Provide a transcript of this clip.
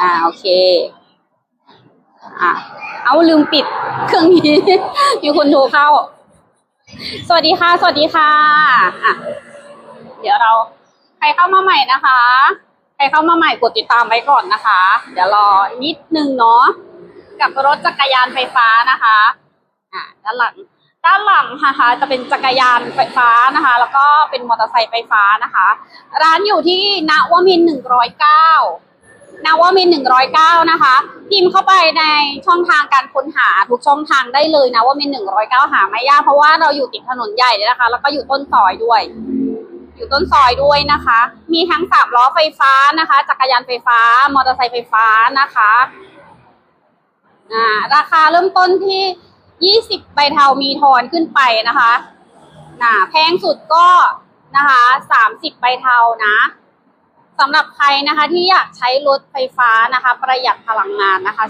อ่าโอเค อะเอาลืมปิดเครื่องนี้ มีคนโทรเข้า สวัสดีค่ะ สวัสดีค่ะอะ เดี๋ยวเรา ใครเข้ามาใหม่นะคะ ใครเข้ามาใหม่กดติดตามไว้ก่อนนะคะ เดี๋ยวรอนิดนึงเนาะกับรถจักรยานไฟฟ้านะคะ อ่าด้านหลัง ด้านหลังนะคะ จะเป็นจักรยานไฟฟ้านะคะ แล้วก็เป็นมอเตอร์ไซค์ไฟฟ้านะคะ ร้านอยู่ที่นวมินหนึ่งร้อยเก้า นวมินหนึ่งร้อยเก้านะคะ พิมพ์เข้าไปในช่องทางการค้นหาทุกช่องทางได้เลยนะว่ามินหนึ่งร้อยเก้าหาไม่ยากเพราะว่าเราอยู่ติดถนนใหญ่เลยนะคะ แล้วก็อยู่ต้นซอยด้วย อยู่ต้นซอยด้วยนะคะ มีทั้งสามล้อไฟฟ้านะคะ จักรยานไฟฟ้า มอเตอร์ไซค์ไฟฟ้านะคะอ่าราคาเริ่มต้นที่ยี่สิบใบเทามีทอนขึ้นไปนะคะน่าแพงสุดก็นะคะสามสิบใบเทานะ สำหรับใครนะคะที่อยากใช้รถไฟฟ้านะคะ ประหยัดพลังงานนะคะ